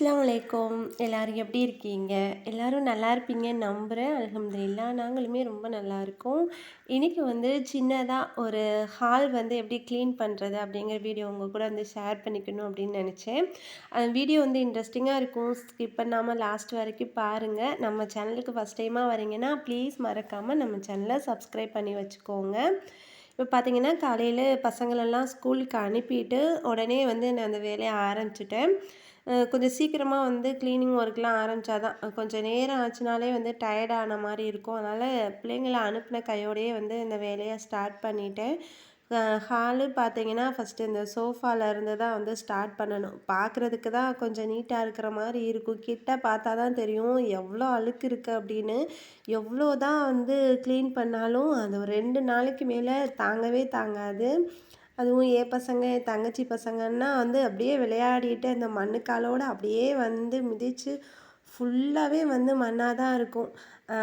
அஸ்லாம் வலைக்கம் எல்லோரும் எப்படி இருக்கீங்க? எல்லாரும் நல்லா இருப்பீங்கன்னு நம்புகிறேன் அல்ஹம்துலில்லா நாங்களுமே ரொம்ப நல்லா இருக்கோம். இன்றைக்கி வந்து சின்னதாக ஒரு ஹால் வந்து எப்படி க்ளீன் பண்ணுறது அப்படிங்கிற வீடியோ உங்கள் கூட வந்து ஷேர் பண்ணிக்கணும் அப்படின்னு நினச்சேன். அந்த வீடியோ வந்து இன்ட்ரெஸ்டிங்காக இருக்கும். ஸ்கிப் பண்ணாமல் லாஸ்ட் வரைக்கும் பாருங்கள் நம்ம சேனலுக்கு ஃபஸ்ட் டைமாக வரீங்கன்னா ப்ளீஸ் மறக்காமல் நம்ம சேனலை சப்ஸ்கிரைப் பண்ணி வச்சுக்கோங்க. இப்போ பார்த்தீங்கன்னா காலையில் பசங்களெல்லாம் ஸ்கூலுக்கு அனுப்பிட்டு உடனே வந்து நான் அந்த வேலையை ஆரம்பிச்சிட்டேன். கொஞ்சம் சீக்கிரமாக வந்து க்ளீனிங் ஒர்க்லாம் ஆரம்பித்தா தான் கொஞ்சம் நேரம் ஆச்சுனாலே வந்து டயர்ட் ஆன மாதிரி இருக்கும். அதனால் பிள்ளைங்கள அனுப்பின கையோடையே வந்து இந்த வேலையை ஸ்டார்ட் பண்ணிட்டேன். ஹாலு பார்த்தீங்கன்னா ஃபஸ்ட்டு இந்த சோஃபால இருந்து தான் வந்து ஸ்டார்ட் பண்ணணும். பார்க்குறதுக்கு தான் கொஞ்சம் நீட்டாக இருக்கிற மாதிரி இருக்கும். கிட்ட பார்த்தா தான் தெரியும் எவ்வளோ அழுக்கு இருக்குது அப்படின்னு. எவ்வளோ தான் வந்து க்ளீன் பண்ணாலும் அது ஒரு ரெண்டு நாளைக்கு மேலே தாங்கவே தாங்காது. அதுவும் ஏ பசங்க என் தங்கச்சி பசங்கன்னா வந்து அப்படியே விளையாடிட்டு அந்த மண்ணுக்காலோடு அப்படியே வந்து மிதித்து ஃபுல்லாகவே வந்து மண்ணாக தான் இருக்கும்.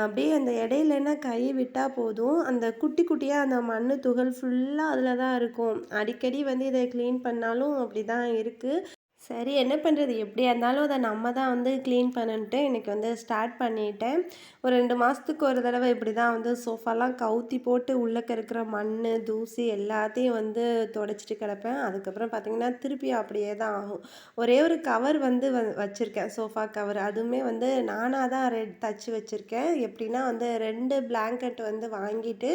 அப்படியே அந்த இடையிலன்னா கை விட்டால் போதும். அந்த குட்டி குட்டியாக அந்த மண் துகள் ஃபுல்லாக அதில் தான் இருக்கும். அடிக்கடி வந்து இதை க்ளீன் பண்ணாலும் அப்படி தான் இருக்குது சரி என்ன பண்ணுறது எப்படியா இருந்தாலும் அதை நம்ம தான் வந்து க்ளீன் பண்ணிட்டு எனக்கு வந்து ஸ்டார்ட் பண்ணிட்டேன். ஒரு ரெண்டு மாதத்துக்கு ஒரு தடவை இப்படி தான் வந்து சோஃபாலாம் கவுத்தி போட்டு உள்ளக்க இருக்கிற மண் தூசி எல்லாத்தையும் வந்து தொடச்சிட்டு கிடப்பேன். அதுக்கப்புறம் பார்த்திங்கன்னா திருப்பி அப்படியே தான் ஆகும். ஒரே ஒரு கவர் வந்து வ வச்சுருக்கேன் சோஃபா கவர் அதுவுமே வந்து நானாக தான் ரெ தச்சு வச்சுருக்கேன். எப்படின்னா வந்து ரெண்டு பிளாங்கெட் வந்து வாங்கிட்டு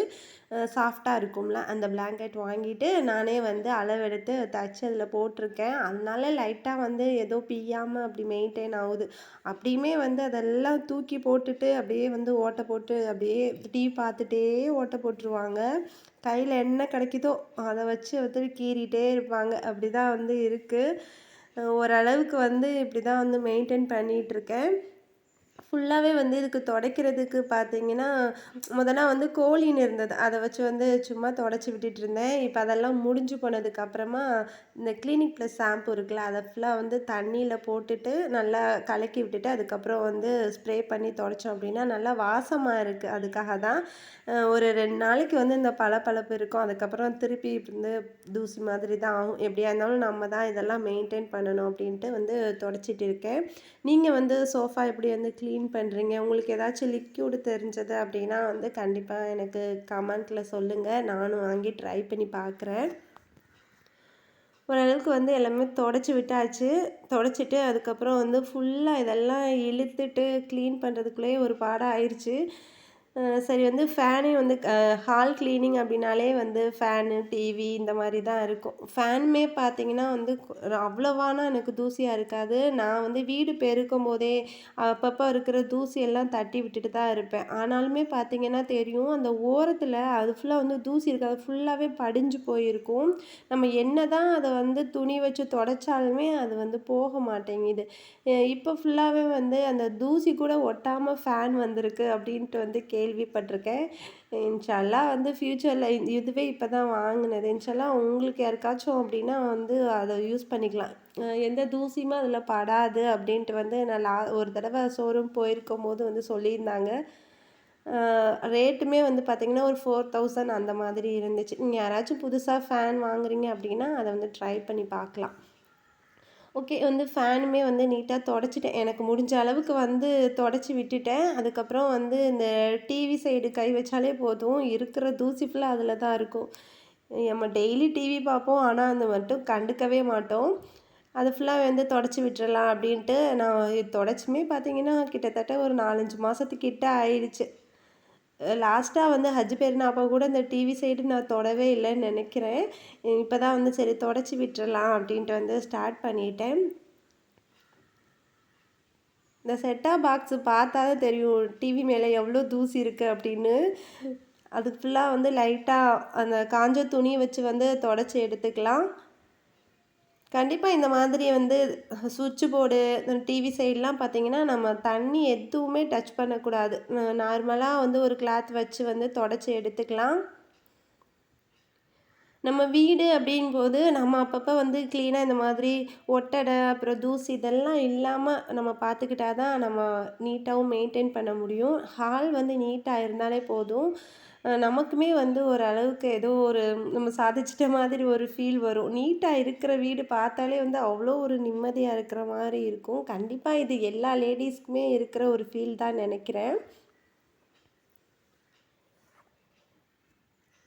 சாஃப்டாக இருக்கும்ல அந்த பிளாங்கெட் வாங்கிட்டு நானே வந்து அளவெடுத்து தச்சு அதில் போட்டிருக்கேன். அதனால கரெக்டாக வந்து ஏதோ பிய்யாமல் அப்படி மெயின்டைன் ஆகுது. அப்படியுமே வந்து அதெல்லாம் தூக்கி போட்டுட்டு அப்படியே வந்து ஓட்டை போட்டு அப்படியே டீ பார்த்துட்டே ஓட்டை போட்டுருவாங்க. கையில் என்ன கிடைக்குதோ அதை வச்சு ஒருத்தர் கீறிட்டே இருப்பாங்க. அப்படி தான் வந்து இருக்குது ஓரளவுக்கு வந்து இப்படி தான் வந்து மெயின்டைன் பண்ணிகிட்ருக்கேன் ஃபுல்லாகவே வந்து இதுக்கு துடைக்கிறதுக்கு பார்த்தீங்கன்னா முதல்ல வந்து கோழின்னு இருந்தது. அதை வச்சு வந்து சும்மா தொடச்சி விட்டுட்டு இருந்தேன். இப்போ அதெல்லாம் முடிஞ்சு போனதுக்கப்புறமா இந்த கிளினிக் ப்ளஸ் ஷாம்பு இருக்குல்ல அதை ஃபுல்லாக வந்து தண்ணியில் போட்டுட்டு நல்லா கலக்கி விட்டுட்டு அதுக்கப்புறம் வந்து ஸ்ப்ரே பண்ணி தொடச்சோம் அப்படின்னா நல்லா வாசமாக இருக்குது அதுக்காக தான் ஒரு ரெண்டு நாளைக்கு வந்து இந்த பளபளப்பு இருக்கும். அதுக்கப்புறம் திருப்பி வந்து தூசி மாதிரி தான் ஆகும். எப்படியா இருந்தாலும் நம்ம தான் இதெல்லாம் மெயின்டைன் பண்ணணும் அப்படின்ட்டு வந்து தொடச்சிட்டு இருக்கேன். நீங்கள் வந்து சோஃபா எப்படி வந்து க்ளீன் பண்ணுறீங்க உங்களுக்கு ஏதாச்சும் லிக்யூடு தெரிஞ்சது அப்படின்னா வந்து கண்டிப்பாக எனக்கு கமெண்ட்டில் சொல்லுங்கள் நானும் வாங்கி ட்ரை பண்ணி பார்க்குறேன் ஓரளவுக்கு வந்து எல்லாமே தொடச்சி விட்டாச்சு. தொடச்சிட்டு அதுக்கப்புறம் வந்து ஃபுல்லாக இதெல்லாம் இழுத்துட்டு க்ளீன் பண்ணுறதுக்குள்ளேயே ஒரு பாடம் ஆயிடுச்சு சரி வந்து ஃபேனே வந்து ஹால் க்ளீனிங் அப்படின்னாலே வந்து ஃபேனு டிவி இந்த மாதிரி தான் இருக்கும். ஃபேனுமே பார்த்தீங்கன்னா வந்து அவ்வளோவானா எனக்கு தூசியாக இருக்காது. நான் வந்து வீடு பெருக்கும் போதே அப்பப்போ இருக்கிற தூசியெல்லாம் தட்டி விட்டுட்டு தான் இருப்பேன். ஆனாலுமே பார்த்தீங்கன்னா தெரியும் அந்த ஓரத்தில் அது ஃபுல்லாக வந்து தூசி இருக்காது ஃபுல்லாகவே படிஞ்சு போயிருக்கும். நம்ம என்ன தான் அதை வந்து துணி வச்சு தொடச்சாலுமே அது வந்து போக மாட்டேங்குது. இப்போ ஃபுல்லாகவே வந்து அந்த தூசி கூட ஒட்டாமல் ஃபேன் வந்திருக்கு அப்படின்ட்டு வந்து கே கேள்விப்பட்டிருக்கேன். இன்ஷால்லாம் வந்து ஃப்யூச்சரில் இதுவே இப்போ தான் வாங்கினது. இன்ஷால்லாம் உங்களுக்கு யாருக்காச்சும் அப்படின்னா வந்து அதை யூஸ் பண்ணிக்கலாம். எந்த தூசியுமே அதில் படாது அப்படின்ட்டு வந்து நான் லா ஒரு தடவை ஷோரூம் போயிருக்கும் போது வந்து சொல்லியிருந்தாங்க. ரேட்டுமே வந்து பார்த்திங்கன்னா ஒரு ஃபோர் தௌசண்ட் அந்த மாதிரி இருந்துச்சு. நீங்கள் யாராச்சும் புதுசாக ஃபேன் வாங்குறீங்க அப்படின்னா அதை வந்து ட்ரை பண்ணி பார்க்கலாம். ஓகே வந்து ஃபேனுமே வந்து நீட்டாக தொடச்சிட்டேன். எனக்கு முடிஞ்ச அளவுக்கு வந்து தொடச்சி விட்டுட்டேன். அதுக்கப்புறம் வந்து இந்த டிவி சைடு கை வச்சாலே போதும். இருக்கிற தூசி ஃபுல்லாக அதில் தான் இருக்கும். நம்ம டெய்லி டிவி பார்ப்போம். ஆனால் அந்த மட்டும் கண்டுக்கவே மாட்டோம். அது ஃபுல்லாக வந்து தொடச்சி விட்டுறலாம் அப்படின்ட்டு நான் தொடச்சுமே பார்த்தீங்கன்னா கிட்டத்தட்ட ஒரு நாலஞ்சு மாதத்துக்கிட்ட ஆயிடுச்சு. லாஸ்ட்டாக வந்து ஹஜ் பெருநாப்போ கூட இந்த டிவி சைடு நான் தொடவே இல்லைன்னு நினைக்கிறேன். இப்போ தான் வந்து சரி தொடச்சி விட்டுறலாம் அப்படின்ட்டு வந்து ஸ்டார்ட் பண்ணிட்டேன். இந்த செட்டாக பாக்ஸு பார்த்தா தான் தெரியும் டிவி மேலே எவ்வளோ தூசி இருக்குது அப்படின்னு. அது ஃபுல்லாக வந்து லைட்டாக அந்த காஞ்ச துணியை வச்சு வந்து தொடச்சி எடுத்துக்கலாம். கண்டிப்பாக இந்த மாதிரி வந்து சுவிட்ச் போர்டு டிவி சைட்லாம் பார்த்தீங்கன்னா நம்ம தண்ணி எதுவுமே டச் பண்ணக்கூடாது. நார்மலாக வந்து ஒரு கிளாத் வச்சு வந்து தொடச்சி எடுத்துக்கலாம். நம்ம வீடு அப்படிங்கும்போது நம்ம அப்பப்போ வந்து க்ளீனாக இந்த மாதிரி ஒட்டடை அப்புறம் தூசி இதெல்லாம் இல்லாமல் நம்ம பார்த்துக்கிட்டா தான் நம்ம நீட்டாகவும் மெயின்டைன் பண்ண முடியும். ஹால் வந்து நீட்டாக இருந்தாலே போதும். நமக்குமே வந்து ஒரு அளவுக்கு ஏதோ ஒரு நம்ம சாதிச்சிட்ட மாதிரி ஒரு ஃபீல் வரும். நீட்டாக இருக்கிற வீடு பார்த்தாலே வந்து அவ்வளோ ஒரு நிம்மதியாக இருக்கிற மாதிரி இருக்கும். கண்டிப்பாக இது எல்லா லேடிஸ்க்குமே இருக்கிற ஒரு ஃபீல் தான் நினைக்கிறேன்.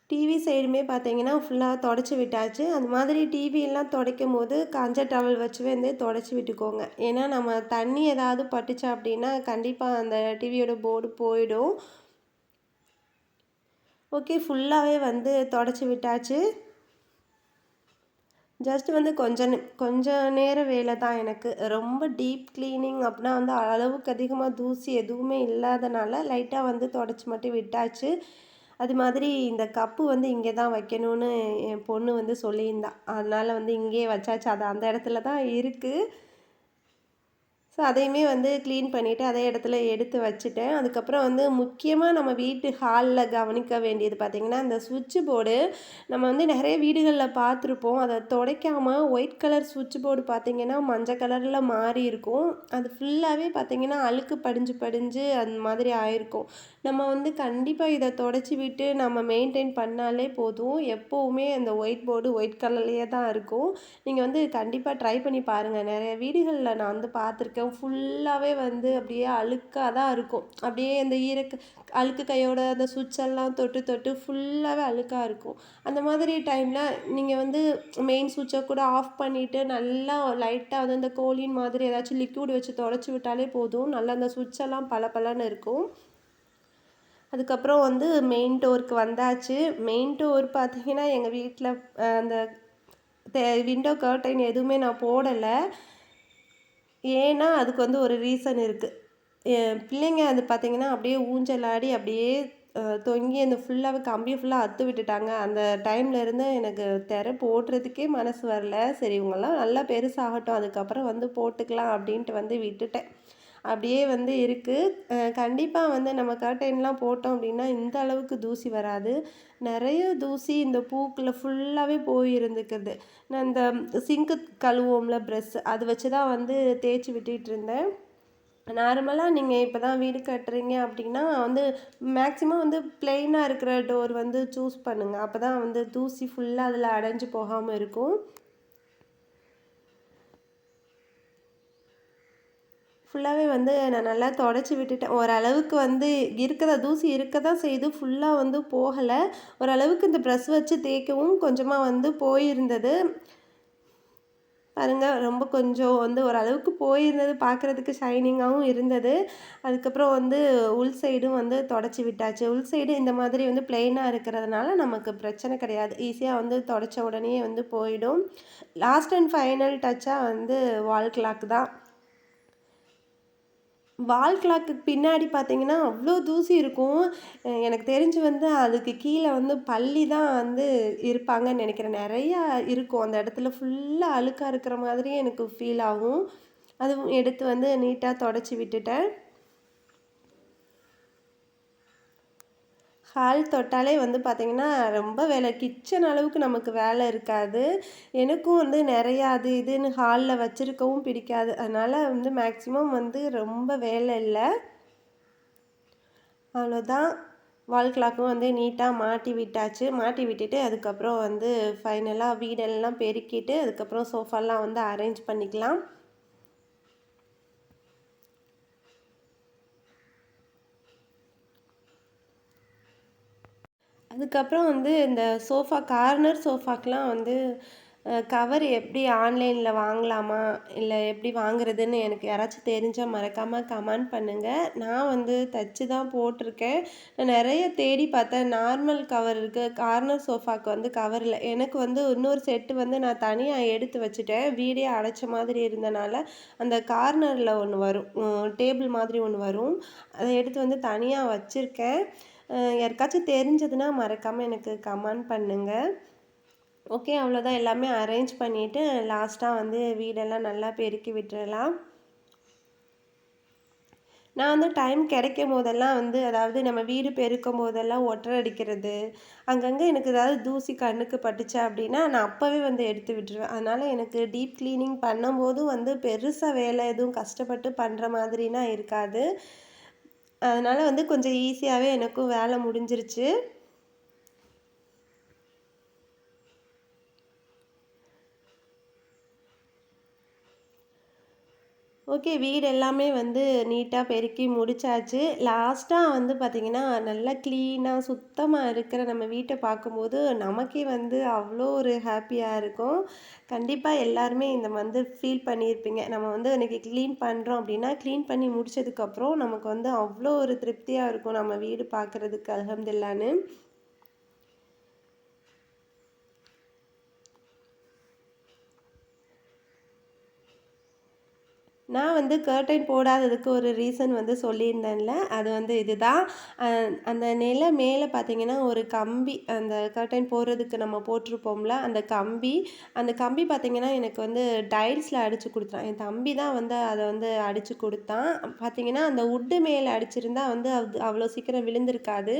டிவி சைடுமே பார்த்தீங்கன்னா ஃபுல்லாக தொடச்சி விட்டாச்சு. அந்த மாதிரி டிவியெல்லாம் துடைக்கும் போது காஞ்ச டவல் வச்சு வந்து தொடச்சி விட்டுக்கோங்க. ஏன்னா நம்ம தண்ணி ஏதாவது பட்டுச்சா அப்படின்னா கண்டிப்பாக அந்த டிவியோட போர்டு போயிடும். ஓகே ஃபுல்லாகவே வந்து தொடச்சி விட்டாச்சு. ஜஸ்ட் வந்து கொஞ்சம் கொஞ்சம் நேர வேலை தான் எனக்கு. ரொம்ப டீப் க்ளீனிங் அப்படின்னா வந்து அளவுக்கு அதிகமாக தூசி எதுவுமே இல்லாதனால லைட்டாக வந்து தொடச்சி மட்டும் விட்டாச்சு. அது மாதிரி இந்த கப்பு வந்து இங்கே தான் வைக்கணும்னு என் பொண்ணு வந்து சொல்லியிருந்தா. அதனால் வந்து இங்கேயே வச்சாச்சு. அது அந்த இடத்துல தான் இருக்குது ஸோ அதையுமே வந்து க்ளீன் பண்ணிவிட்டு அதே இடத்துல எடுத்து வச்சுட்டேன். அதுக்கப்புறம் வந்து முக்கியமாக நம்ம வீட்டு ஹாலில் கவனிக்க வேண்டியது பார்த்திங்கன்னா இந்த சுவிட்ச் போர்டு நம்ம வந்து நிறைய வீடுகளில் பார்த்துருப்போம் அதை துடைக்காமல் ஒயிட் கலர் சுவிட்ச் போர்டு பார்த்திங்கன்னா மஞ்சள் கலரில் மாறி இருக்கும். அது ஃபுல்லாகவே பார்த்திங்கன்னா அழுக்கு படிஞ்சு படிஞ்சு அந்த மாதிரி ஆயிருக்கும். நம்ம வந்து கண்டிப்பாக இதை தொடச்சி விட்டு நம்ம மெயின்டைன் பண்ணாலே போதும். எப்போவுமே அந்த ஒயிட் போர்டு ஒயிட் கலர்லேயே தான் இருக்கும். நீங்கள் வந்து கண்டிப்பாக ட்ரை பண்ணி பாருங்கள் நிறைய வீடுகளில் நான் வந்து பார்த்துருக்கேன் ஃபுல்லாகவே வந்து அப்படியே அழுக்காக தான் இருக்கும். அப்படியே அந்த ஈரக்கு அழுக்கு கையோட அந்த சுவிட்ச் எல்லாம் தொட்டு தொட்டு ஃபுல்லாகவே அழுக்காக இருக்கும். அந்த மாதிரி டைமில் நீங்கள் வந்து மெயின் சுவிட்சை கூட ஆஃப் பண்ணிவிட்டு நல்லா லைட்டாக வந்து அந்த கோழின் மாதிரி ஏதாச்சும் லிக்விட் வச்சு தொடச்சி விட்டாலே போதும். நல்லா அந்த சுவிட்ச் எல்லாம் பளபளன்னு இருக்கும். அதுக்கப்புறம் வந்து மெயின் டோருக்கு வந்தாச்சு. மெயின் டோர் பார்த்தீங்கன்னா எங்கள் வீட்டில் அந்த விண்டோ கர்டைன் எதுவுமே நான் போடலை. ஏன்னா அதுக்கு வந்து ஒரு ரீசன் இருக்குது பிள்ளைங்க அது பார்த்தீங்கன்னா அப்படியே ஊஞ்சலாடி அப்படியே தொங்கி அந்த ஃபுல்லாகவே கம்பியை ஃபுல்லாக அத்து விட்டுட்டாங்க. அந்த டைமில் இருந்து எனக்கு திரை போடுறதுக்கே மனசு வரல. சரி இவங்கெல்லாம் நல்லா பெருசாகட்டும். அதுக்கப்புறம் வந்து போட்டுக்கலாம் அப்படின்ட்டு வந்து விட்டுட்டேன். அப்படியே வந்து இருக்குது கண்டிப்பாக வந்து நம்ம கர்டைன்லாம் போட்டோம் அப்படின்னா இந்த அளவுக்கு தூசி வராது. நிறைய தூசி இந்த பூக்கில் ஃபுல்லாகவே போய் இருந்துக்குது. நான் இந்த சிங்க்கு கழுவோம்ல ப்ரெஷ் அது வச்சு தான் வந்து தேய்ச்சி விட்டுட்டு இருந்தேன். நார்மலாக நீங்கள் இப்போ தான் வீடு கட்டுறீங்க அப்படின்னா வந்து மேக்ஸிமம் வந்து பிளெயினாக இருக்கிற டோர் வந்து சூஸ் பண்ணுங்கள் அப்போ தான் வந்து தூசி ஃபுல்லாக அதில் அடைஞ்சு போகாமல் இருக்கும். ஃபுல்லாகவே வந்து நான் நல்லா தொடச்சி விட்டுட்டேன். ஓரளவுக்கு வந்து இருக்கதா தூசி இருக்க தான் செய்யுது ஃபுல்லாக வந்து போகலை. ஓரளவுக்கு இந்த ப்ரெஸ் வச்சு தேய்க்கவும் கொஞ்சமாக வந்து போயிருந்தது. பாருங்க ரொம்ப கொஞ்சம் வந்து ஓரளவுக்கு போயிருந்தது. பார்க்குறதுக்கு ஷைனிங்காகவும் இருந்தது. அதுக்கப்புறம் வந்து உள் சைடும் வந்து தொடச்சி விட்டாச்சு. உள் சைடு இந்த மாதிரி வந்து பிளெயினாக இருக்கிறதுனால நமக்கு பிரச்சனை கிடையாது. ஈஸியாக வந்து தொடச்ச உடனே வந்து போயிடும். லாஸ்ட் அண்ட் ஃபைனல் டச்சாக வந்து வால் கிளாக் தான். வால் கிளாக்கு பின்னாடி பார்த்தீங்கன்னா அவ்வளோ தூசி இருக்கும். எனக்கு தெரிஞ்சு வந்து அதுக்கு கீழே வந்து பள்ளி தான் வந்து இருப்பாங்கன்னு நினைக்கிறேன். நிறையா இருக்கும். அந்த இடத்துல ஃபுல்லாக அழுக்காக இருக்கிற மாதிரியே எனக்கு ஃபீல் ஆகும். அதுவும் எடுத்து வந்து நீட்டாக தொடச்சி விட்டுட்டேன். ஹால் தொட்டாலே வந்து பார்த்திங்கன்னா ரொம்ப வேலை. கிச்சன் அளவுக்கு நமக்கு வேலை இருக்காது. எனக்கும் வந்து நிறையா அது இதுன்னு ஹாலில் வச்சுருக்கவும் பிடிக்காது. அதனால் வந்து மேக்ஸிமம் வந்து ரொம்ப வேலை இல்லை. அவ்வளோதான் வால் கிளாக்கும் வந்து நீட்டாக மாட்டி விட்டாச்சு. மாட்டி விட்டுட்டு அதுக்கப்புறம் வந்து ஃபைனலாக வீடெல்லாம் பெருக்கிட்டு அதுக்கப்புறம் சோஃபாலாம் வந்து அரேஞ்ச் பண்ணிக்கலாம். அதுக்கப்புறம் வந்து இந்த சோஃபா கார்னர் சோஃபாக்கெலாம் வந்து கவர் எப்படி ஆன்லைனில் வாங்கலாமா? இல்லை எப்படி வாங்குறதுன்னு எனக்கு யாராச்சும் தெரிஞ்சால் மறக்காமல் கமெண்ட் பண்ணுங்கள் நான் வந்து தச்சு தான் போட்டிருக்கேன். நான் நிறைய தேடி பார்த்தேன். நார்மல் கவர் இருக்குது கார்னர் சோஃபாக்கு வந்து கவர் இல்லை. எனக்கு வந்து இன்னொரு செட்டு வந்து நான் தனியாக எடுத்து வச்சுட்டேன். வீடே அடைச்ச மாதிரி இருந்தனால அந்த கார்னரில் ஒன்று வரும். டேபிள் மாதிரி ஒன்று வரும். அதை எடுத்து வந்து தனியாக வச்சுருக்கேன். யாருக்காச்சும் தெரிஞ்சதுன்னா மறக்காமல் எனக்கு கமெண்ட் பண்ணுங்கள் ஓகே அவ்வளோதான் எல்லாமே அரேஞ்ச் பண்ணிவிட்டு லாஸ்ட்டாக வந்து வீடெல்லாம் நல்லா பெருக்கி விட்டுறலாம். நான் வந்து டைம் கிடைக்கும் போதெல்லாம் வந்து அதாவது நம்ம வீடு பெருக்கும் போதெல்லாம் ஒட்டரை அடிக்கிறது. அங்கங்கே எனக்கு ஏதாவது தூசி கண்ணுக்கு பட்டுச்சு அப்படின்னா நான் அப்போவே வந்து எடுத்து விட்டுருவேன். அதனால் எனக்கு டீப் க்ளீனிங் பண்ணும்போதும் வந்து பெருசாக வேலை எதுவும் கஷ்டப்பட்டு பண்ணுற மாதிரினா இருக்காது. அதனால் வந்து கொஞ்சம் ஈஸியாகவே எனக்கும் வேலை முடிஞ்சிருச்சு. ஓகே வீடு எல்லாமே வந்து நீட்டாக பெருக்கி முடிச்சாச்சு. லாஸ்ட்டாக வந்து பார்த்திங்கன்னா நல்லா க்ளீனாக சுத்தமாக இருக்கிற நம்ம வீட்டை பார்க்கும்போது நமக்கே வந்து அவ்வளோ ஒரு ஹாப்பியாக இருக்கும். கண்டிப்பாக எல்லாருமே இந்த வந்து ஃபீல் பண்ணியிருப்பீங்க நம்ம வந்து இன்றைக்கி க்ளீன் பண்ணுறோம் அப்படின்னா க்ளீன் பண்ணி முடிச்சதுக்கப்புறம் நமக்கு வந்து அவ்வளோ ஒரு திருப்தியாக இருக்கும் நம்ம வீடு பார்க்குறதுக்கு அலமதுல்லான்னு நான் வந்து கர்டைன் போடாததுக்கு ஒரு ரீசன் வந்து சொல்லியிருந்தேன்ல அது வந்து இதுதான். அந்த நில மேலே பார்த்தீங்கன்னா ஒரு கம்பி அந்த கர்டைன் போடுறதுக்கு நம்ம போட்டிருப்போம்ல அந்த கம்பி அந்த கம்பி பார்த்தீங்கன்னா எனக்கு வந்து டைல்ஸில் அடித்து கொடுத்தான். என் தம்பி தான் வந்து அதை வந்து அடித்து கொடுத்தான். பார்த்தீங்கன்னா அந்த உட்டு மேலே அடிச்சிருந்தா வந்து அது அவ்வளோ சீக்கிரம் விழுந்திருக்காது.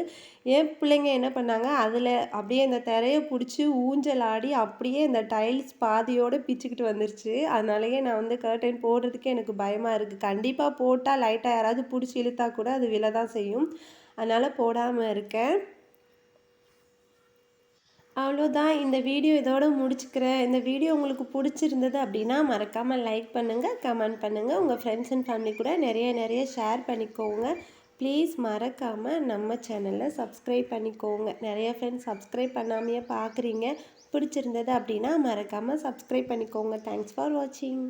என் பிள்ளைங்க என்ன பண்ணாங்க அதில் அப்படியே அந்த திரையை பிடிச்சி ஊஞ்சல் ஆடி அப்படியே இந்த டைல்ஸ் பாதியோடு பிச்சுக்கிட்டு வந்துருச்சு. அதனாலேயே நான் வந்து கர்டைன் போடுறதுக்கே எனக்கு பயமாக இருக்குது கண்டிப்பாக போட்டால் லைட்டாக யாராவது பிடிச்சி இழுத்தா கூட அது விழ தான் செய்யும். அதனால் போடாமல் இருக்கேன். அவ்வளோதான் இந்த வீடியோ இதோட முடிச்சுக்கிறேன். இந்த வீடியோ உங்களுக்கு பிடிச்சிருந்தது அப்படின்னா மறக்காமல் லைக் பண்ணுங்கள் கமெண்ட் பண்ணுங்கள் உங்கள் ஃப்ரெண்ட்ஸ் அண்ட் ஃபேமிலி கூட நிறைய நிறைய ஷேர் பண்ணிக்கோங்க. ப்ளீஸ் மறக்காமல் நம்ம சேனலில் சப்ஸ்கிரைப் பண்ணிக்கோங்க. நிறைய ஃப்ரெண்ட்ஸ் சப்ஸ்கிரைப் பண்ணாமையே பார்க்குறீங்க பிடிச்சிருந்தது அப்படின்னா மறக்காமல் சப்ஸ்கிரைப் பண்ணிக்கோங்க. தேங்க்ஸ் ஃபார் வாட்சிங்